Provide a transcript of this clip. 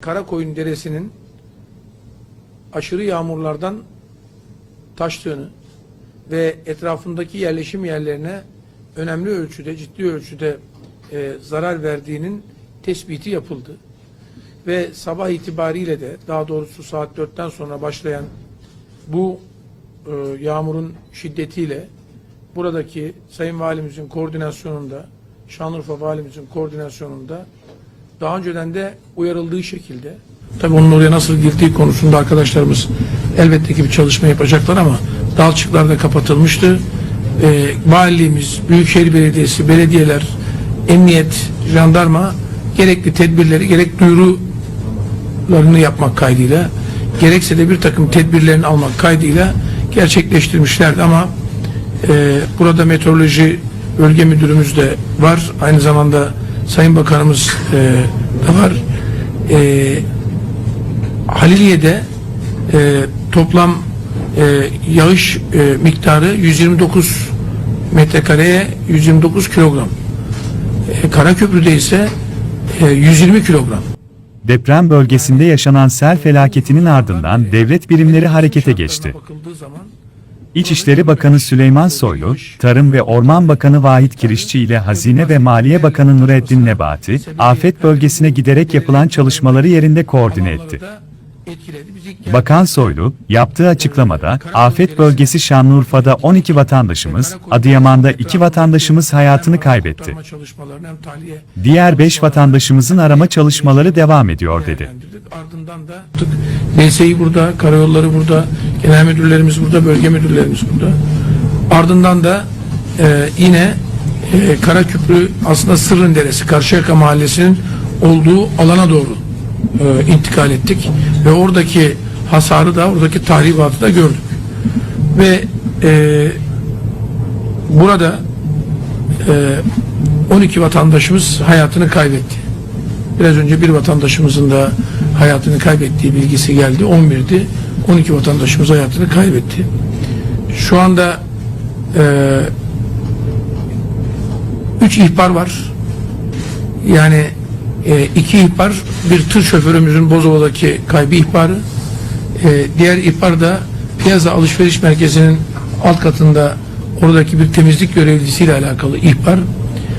Karakoyun Deresi'nin aşırı yağmurlardan taştığını ve etrafındaki yerleşim yerlerine önemli ölçüde, ciddi ölçüde e, zarar verdiğinin tespiti yapıldı. Ve sabah itibariyle de daha doğrusu saat 4'ten sonra başlayan bu e, yağmurun şiddetiyle buradaki Sayın Valimizin koordinasyonunda, Şanlıurfa Valimizin koordinasyonunda daha önceden de uyarıldığı şekilde tabii onun oraya nasıl girdiği konusunda arkadaşlarımız elbette ki bir çalışma yapacaklar ama dalçıklar da kapatılmıştı. Ee, valiliğimiz, Büyükşehir Belediyesi, belediyeler, emniyet, jandarma gerekli tedbirleri, gerek duyurularını yapmak kaydıyla gerekse de bir takım tedbirlerini almak kaydıyla gerçekleştirmişlerdi ama e, burada meteoroloji bölge müdürümüz de var. Aynı zamanda Sayın Bakanımız e, var. E, Haliliye'de e, toplam e, yağış e, miktarı 129 metrekareye 129 kilogram. E, Karaköprü'de ise e, 120 kilogram. Deprem bölgesinde yaşanan sel felaketinin ardından devlet birimleri harekete geçti. İçişleri Bakanı Süleyman Soylu, Tarım ve Orman Bakanı Vahit Kirişçi ile Hazine ve Maliye Bakanı Nureddin Nebati, afet bölgesine giderek yapılan çalışmaları yerinde koordine etti. Bakan Soylu, yaptığı açıklamada, afet bölgesi Şanlıurfa'da 12 vatandaşımız, Adıyaman'da 2 vatandaşımız hayatını kaybetti. Diğer 5 vatandaşımızın arama çalışmaları devam ediyor dedi. Ardından da DSİ burada, karayolları burada, genel müdürlerimiz burada, bölge müdürlerimiz burada. Ardından da e, yine e, Karaköprü aslında Sırrın Deresi, Karşıyaka Mahallesi'nin olduğu alana doğru e, intikal ettik. Ve oradaki hasarı da, oradaki tahribatı da gördük. Ve e, burada e, 12 vatandaşımız hayatını kaybetti. Biraz önce bir vatandaşımızın da hayatını kaybettiği bilgisi geldi. 11'di. 12 vatandaşımız hayatını kaybetti. Şu anda e, 3 ihbar var. Yani e, iki ihbar, bir tır şoförümüzün Bozova'daki kaybı ihbarı. E, diğer ihbar da Piyaza Alışveriş Merkezi'nin alt katında oradaki bir temizlik görevlisiyle alakalı ihbar.